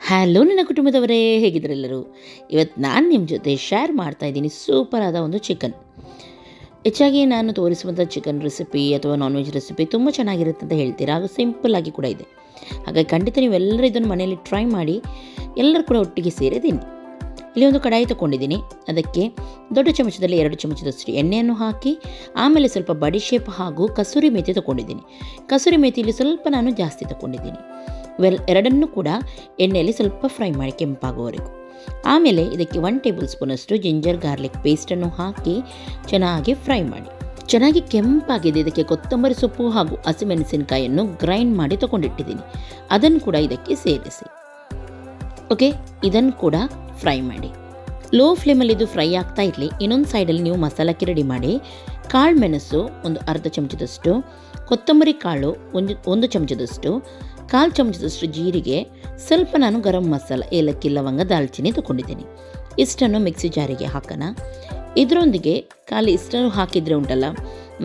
Hello ನನ್ನ ಕುಟುಂಬದವರೇ ಹೇಗಿದ್ರೆಲ್ಲರೂ ಇವತ್ತು ನಾನು ನಿಮ್ಮ ಜೊತೆ ಶೇರ್ ಮಾಡ್ತಾ ಇದ್ದೀನಿ ಸೂಪರ್ ಆದ ಒಂದು ಚಿಕನ್ ಹೆಚ್ಚಾಗಿ ನಾನು ತೋರಿಸುವಂಥ ಚಿಕನ್ ರೆಸಿಪಿ ಅಥವಾ ನಾನ್ ವೆಜ್ ರೆಸಿಪಿ ತುಂಬ ಚೆನ್ನಾಗಿರುತ್ತೆ ಅಂತ ಹೇಳ್ತೀರಾ? ಹಾಗೂ ಸಿಂಪಲ್ ಆಗಿ ಕೂಡ ಇದೆ. ಹಾಗಾಗಿ ಖಂಡಿತ ನೀವೆಲ್ಲರೂ ಇದನ್ನು ಮನೆಯಲ್ಲಿ ಟ್ರೈ ಮಾಡಿ, ಎಲ್ಲರೂ ಕೂಡ ಒಟ್ಟಿಗೆ ಸೇರಿದ್ದೀನಿ ಇಲ್ಲಿ ಒಂದು ಕಡಾಯಿ ತಗೊಂಡಿದ್ದೀನಿ ಅದಕ್ಕೆ ದೊಡ್ಡ ಚಮಚದಲ್ಲಿ ಎರಡು ಚಮಚದಷ್ಟು ಎಣ್ಣೆಯನ್ನು ಹಾಕಿ, ಆಮೇಲೆ ಸ್ವಲ್ಪ ಬಡಿ ಶೇಪ್ ಹಾಗೂ ಕಸೂರಿ ಮೇಥಿ ತಗೊಂಡಿದ್ದೀನಿ ಕಸೂರಿ ಮೇಥಿಯಲ್ಲಿ ಸ್ವಲ್ಪ ನಾನು ಜಾಸ್ತಿ ತಗೊಂಡಿದ್ದೀನಿ ವೆಲ್, ಎರಡನ್ನೂ ಕೂಡ ಎಣ್ಣೆಯಲ್ಲಿ ಸ್ವಲ್ಪ ಫ್ರೈ ಮಾಡಿ ಕೆಂಪಾಗುವವರೆಗೂ. ಆಮೇಲೆ ಇದಕ್ಕೆ ಒನ್ ಟೇಬಲ್ ಸ್ಪೂನಷ್ಟು ಜಿಂಜರ್ ಗಾರ್ಲಿಕ್ ಪೇಸ್ಟನ್ನು ಹಾಕಿ ಚೆನ್ನಾಗಿ ಫ್ರೈ ಮಾಡಿ. ಚೆನ್ನಾಗಿ ಕೆಂಪಾಗಿದೆ. ಇದಕ್ಕೆ ಕೊತ್ತಂಬರಿ ಸೊಪ್ಪು ಹಾಗೂ ಹಸಿಮೆಣಸಿನಕಾಯಿಯನ್ನು ಗ್ರೈಂಡ್ ಮಾಡಿ ತಗೊಂಡಿಟ್ಟಿದ್ದೀನಿ ಅದನ್ನು ಕೂಡ ಇದಕ್ಕೆ ಸೇರಿಸಿ. ಓಕೆ ಇದನ್ನು ಕೂಡ ಫ್ರೈ ಮಾಡಿ. ಲೋ ಫ್ಲೇಮಲ್ಲಿ ಇದು ಫ್ರೈ ಆಗ್ತಾ ಇರಲಿ. ಇನ್ನೊಂದು ಸೈಡಲ್ಲಿ ನೀವು ಮಸಾಲಕ್ಕೆ ರೆಡಿ ಮಾಡಿ. ಕಾಳು ಮೆಣಸು ಒಂದು ಅರ್ಧ ಚಮಚದಷ್ಟು, ಕೊತ್ತಂಬರಿ ಕಾಳು ಒಂದು ಒಂದು ಚಮಚದಷ್ಟು, ಕಾಲು ಚಮಚದಷ್ಟು ಜೀರಿಗೆ, ಸ್ವಲ್ಪ ನಾನು ಗರಂ ಮಸಾಲ, ಏಲಕ್ಕಿ, ಲವಂಗ, ದಾಲ್ಚಿನ್ನಿ ತೊಗೊಂಡಿದ್ದೀನಿ. ಇಷ್ಟನ್ನು ಮಿಕ್ಸಿ ಜಾರಿಗೆ ಹಾಕೋಣ. ಇದರೊಂದಿಗೆ ಖಾಲಿ ಇಷ್ಟನ್ನು ಹಾಕಿದರೆ ಉಂಟಲ್ಲ,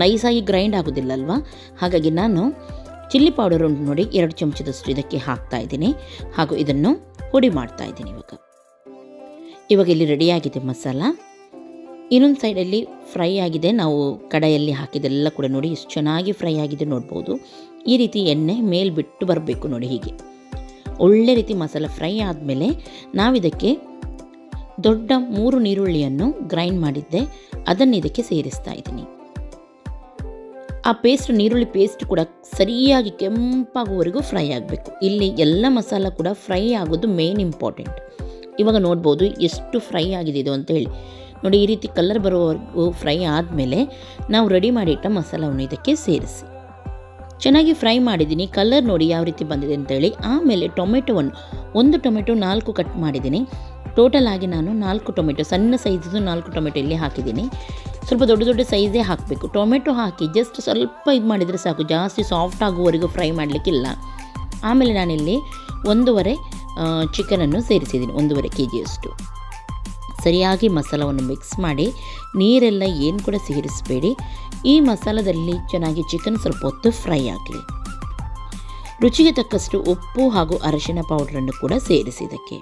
ನೈಸಾಗಿ ಗ್ರೈಂಡ್ ಆಗೋದಿಲ್ಲ ಅಲ್ವಾ ಹಾಗಾಗಿ ನಾನು ಚಿಲ್ಲಿ ಪೌಡರ್ ಉಂಟು ನೋಡಿ, ಎರಡು ಚಮಚದಷ್ಟು ಇದಕ್ಕೆ ಹಾಕ್ತಾ ಇದ್ದೀನಿ. ಹಾಗೂ ಇದನ್ನು ಪುಡಿ ಮಾಡ್ತಾ ಇದ್ದೀನಿ ಇವಾಗ. ಇವಾಗ ಇಲ್ಲಿ ರೆಡಿಯಾಗಿದೆ ಮಸಾಲ. ಇನ್ನೊಂದು ಸೈಡಲ್ಲಿ ಫ್ರೈ ಆಗಿದೆ. ನಾವು ಕಡಾಯಲ್ಲಿ ಹಾಕಿದೆಲ್ಲ ಕೂಡ ನೋಡಿ ಎಷ್ಟು ಚೆನ್ನಾಗಿ ಫ್ರೈ ಆಗಿದೆ ನೋಡ್ಬೋದು. ಈ ರೀತಿ ಎಣ್ಣೆ ಮೇಲೆ ಬಿಟ್ಟು ಬರಬೇಕು ನೋಡಿ ಹೀಗೆ. ಒಳ್ಳೆ ರೀತಿ ಮಸಾಲ ಫ್ರೈ ಆದಮೇಲೆ ನಾವಿದಕ್ಕೆ ದೊಡ್ಡ ಮೂರು ನೀರುಳ್ಳಿಯನ್ನು ಗ್ರೈಂಡ್ ಮಾಡಿದ್ದೆ. ಅದನ್ನು ಇದಕ್ಕೆ ಸೇರಿಸ್ತಾ ಇದ್ದೀನಿ. ಆ ಪೇಸ್ಟ್ ನೀರುಳ್ಳಿ ಪೇಸ್ಟ್ ಕೂಡ ಸರಿಯಾಗಿ ಕೆಂಪಾಗುವವರೆಗೂ ಫ್ರೈ ಆಗಬೇಕು. ಇಲ್ಲಿ ಎಲ್ಲ ಮಸಾಲ ಕೂಡ ಫ್ರೈ ಆಗೋದು ಮೇನ್ ಇಂಪಾರ್ಟೆಂಟ್ ಇವಾಗ ನೋಡ್ಬೋದು ಎಷ್ಟು ಫ್ರೈ ಆಗಿದೆ ಇದು ಅಂತ ಹೇಳಿ. ನೋಡಿ, ಈ ರೀತಿ ಕಲರ್ ಬರೋವರೆಗೂ ಫ್ರೈ ಆದಮೇಲೆ ನಾವು ರೆಡಿ ಮಾಡಿಟ್ಟ ಮಸಾಲವನ್ನು ಇದಕ್ಕೆ ಸೇರಿಸಿ. ಚೆನ್ನಾಗಿ ಫ್ರೈ ಮಾಡಿದ್ದೀನಿ. ಕಲರ್ ನೋಡಿ ಯಾವ ರೀತಿ ಬಂದಿದೆ ಅಂತೇಳಿ ಆಮೇಲೆ ಟೊಮೆಟೊವನ್ನು ಒಂದು ಟೊಮೆಟೊ ನಾಲ್ಕು ಕಟ್ ಮಾಡಿದ್ದೀನಿ. ಟೋಟಲ್ ಆಗಿ ನಾನು ನಾಲ್ಕು ಟೊಮೆಟೊ ಸಣ್ಣ ಸೈಜದ್ದು ನಾಲ್ಕು ಟೊಮೆಟೊ ಇಲ್ಲಿ ಹಾಕಿದ್ದೀನಿ. ಸ್ವಲ್ಪ ದೊಡ್ಡ ದೊಡ್ಡ ಸೈಜೇ ಹಾಕಬೇಕು. ಟೊಮೆಟೊ ಹಾಕಿ ಜಸ್ಟ್ ಸ್ವಲ್ಪ ಇದು ಮಾಡಿದರೆ ಸಾಕು. ಜಾಸ್ತಿ ಸಾಫ್ಟ್ ಆಗುವವರೆಗೂ ಫ್ರೈ ಮಾಡಲಿಕ್ಕಿಲ್ಲ. ಆಮೇಲೆ ನಾನಿಲ್ಲಿ ಒಂದೂವರೆ ಚಿಕನನ್ನು ಸೇರಿಸಿದ್ದೀನಿ, ಒಂದೂವರೆ ಕೆ ಜಿಯಷ್ಟು ಸರಿಯಾಗಿ ಮಸಾಲವನ್ನು ಮಿಕ್ಸ್ ಮಾಡಿ, ನೀರೆಲ್ಲ ಏನು ಕೂಡ ಸೇರಿಸಬೇಡಿ. ಈ ಮಸಾಲದಲ್ಲಿ ಚೆನ್ನಾಗಿ ಚಿಕನ್ ಸ್ವಲ್ಪ ಹೊತ್ತು ಫ್ರೈ ಆಗಲಿ. ರುಚಿಗೆ ತಕ್ಕಷ್ಟು ಉಪ್ಪು ಹಾಗೂ ಅರಶಿನ ಪೌಡ್ರನ್ನು ಕೂಡ ಸೇರಿಸಿದಕ್ಕೆ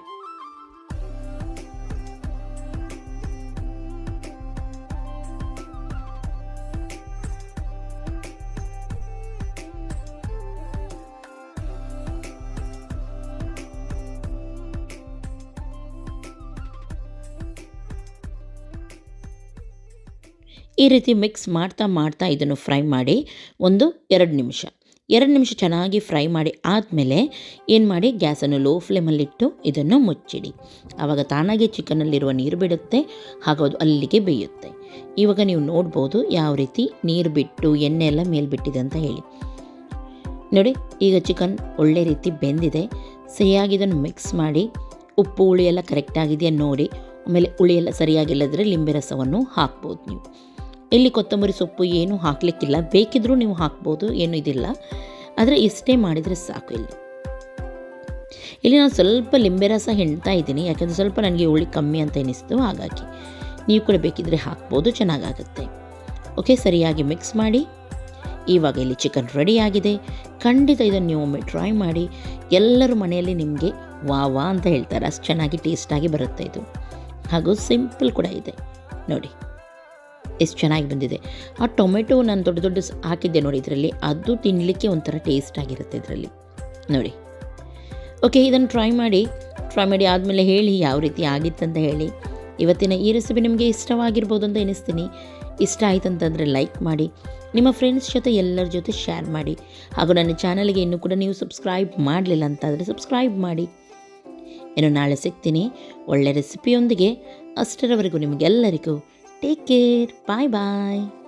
ಈ ರೀತಿ ಮಿಕ್ಸ್ ಮಾಡ್ತಾ ಮಾಡ್ತಾ ಇದನ್ನು ಫ್ರೈ ಮಾಡಿ ಒಂದು ಎರಡು ನಿಮಿಷ. ಎರಡು ನಿಮಿಷ ಚೆನ್ನಾಗಿ ಫ್ರೈ ಮಾಡಿ ಆದಮೇಲೆ ಏನು ಮಾಡಿ ಗ್ಯಾಸನ್ನು ಲೋ ಫ್ಲೇಮಲ್ಲಿಟ್ಟು ಇದನ್ನು ಮುಚ್ಚಿಡಿ. ಆವಾಗ ತಾನಾಗೆ ಚಿಕನಲ್ಲಿರುವ ನೀರು ಬಿಡುತ್ತೆ, ಹಾಗೂ ಅದು ಅಲ್ಲಿಗೆ ಬೇಯುತ್ತೆ. ಇವಾಗ ನೀವು ನೋಡ್ಬೋದು ಯಾವ ರೀತಿ ನೀರು ಬಿಟ್ಟು ಎಣ್ಣೆ ಎಲ್ಲ ಮೇಲೆ ಬಿಟ್ಟಿದೆ ಅಂತ ಹೇಳಿ. ನೋಡಿ, ಈಗ ಚಿಕನ್ ಒಳ್ಳೆ ರೀತಿ ಬೆಂದಿದೆ. ಸರಿಯಾಗಿ ಇದನ್ನು ಮಿಕ್ಸ್ ಮಾಡಿ, ಉಪ್ಪು, ಹುಳಿ ಎಲ್ಲ ಕರೆಕ್ಟಾಗಿದೆಯಾ ನೋಡಿ. ಆಮೇಲೆ ಹುಳಿ ಎಲ್ಲ ಸರಿಯಾಗಿಲ್ಲದ್ರೆ ಲಿಂಬೆ ರಸವನ್ನು ಹಾಕ್ಬೋದು ನೀವು. ಇಲ್ಲಿ ಕೊತ್ತಂಬರಿ ಸೊಪ್ಪು ಏನು ಹಾಕಲಿಕ್ಕಿಲ್ಲ. ಬೇಕಿದ್ರೂ ನೀವು ಹಾಕ್ಬೋದು, ಏನು ಇದಿಲ್ಲ. ಆದರೆ ಇಷ್ಟೇ ಮಾಡಿದರೆ ಸಾಕು ಇಲ್ಲಿ. ಇಲ್ಲಿ ನಾನು ಸ್ವಲ್ಪ ಲಿಂಬೆ ರಸ ಹೆಣ್ತಾ ಇದ್ದೀನಿ. ಯಾಕಂದರೆ ಸ್ವಲ್ಪ ನನಗೆ ಹುಳಿ ಕಮ್ಮಿ ಅಂತ ಎನಿಸ್ತು. ಹಾಗಾಗಿ ನೀವು ಕೂಡ ಬೇಕಿದ್ದರೆ ಹಾಕ್ಬೋದು, ಚೆನ್ನಾಗಾಗುತ್ತೆ. ಓಕೆ, ಸರಿಯಾಗಿ ಮಿಕ್ಸ್ ಮಾಡಿ. ಇವಾಗ ಇಲ್ಲಿ ಚಿಕನ್ ರೆಡಿ ಆಗಿದೆ. ಖಂಡಿತ ಇದನ್ನು ನೀವು ಒಮ್ಮೆ ಟ್ರೈ ಮಾಡಿ. ಎಲ್ಲರೂ ಮನೆಯಲ್ಲಿ ನಿಮಗೆ ವಾ ವಾ ಅಂತ ಹೇಳ್ತಾರೆ. ಅಷ್ಟು ಚೆನ್ನಾಗಿ ಟೇಸ್ಟಾಗಿ ಬರುತ್ತೆ ಇದು. ಹಾಗೂ ಸಿಂಪಲ್ ಕೂಡ ಇದೆ. ನೋಡಿ. ಎಷ್ಟು ಚೆನ್ನಾಗಿ ಬಂದಿದೆ. ಆ ಟೊಮೆಟೊ ನಾನು ದೊಡ್ಡ ದೊಡ್ಡ ಹಾಕಿದ್ದೆ ನೋಡಿ ಇದರಲ್ಲಿ. ಅದು ತಿನ್ನಲಿಕ್ಕೆ ಒಂಥರ ಟೇಸ್ಟ್ ಆಗಿರುತ್ತೆ ಇದರಲ್ಲಿ. ನೋಡಿ. ಓಕೆ ಇದನ್ನು ಟ್ರೈ ಮಾಡಿ. ಟ್ರೈ ಮಾಡಿ ಆದಮೇಲೆ ಹೇಳಿ ಯಾವ ರೀತಿ ಆಗಿತ್ತಂತ ಹೇಳಿ. ಇವತ್ತಿನ ಈ ರೆಸಿಪಿ ನಿಮಗೆ ಇಷ್ಟವಾಗಿರ್ಬೋದು ಅಂತ ಎನಿಸ್ತೀನಿ. ಇಷ್ಟ ಆಯ್ತು ಅಂತಂದರೆ ಲೈಕ್ ಮಾಡಿ. ನಿಮ್ಮ ಫ್ರೆಂಡ್ಸ್ ಜೊತೆ ಎಲ್ಲರ ಜೊತೆ ಶೇರ್ ಮಾಡಿ. ಹಾಗೂ ನನ್ನ ಚಾನಲ್ಗೆ ಇನ್ನೂ ಕೂಡ ನೀವು ಸಬ್ಸ್ಕ್ರೈಬ್ ಮಾಡಲಿಲ್ಲ ಅಂತಾದರೆ ಸಬ್ಸ್ಕ್ರೈಬ್ ಮಾಡಿ. ಇನ್ನು ನಾಳೆ ಸಿಗ್ತೀನಿ. ಒಳ್ಳೆ ರೆಸಿಪಿಯೊಂದಿಗೆ ಅಷ್ಟರವರೆಗೂ ನಿಮಗೆಲ್ಲರಿಗೂ Take care. Bye bye.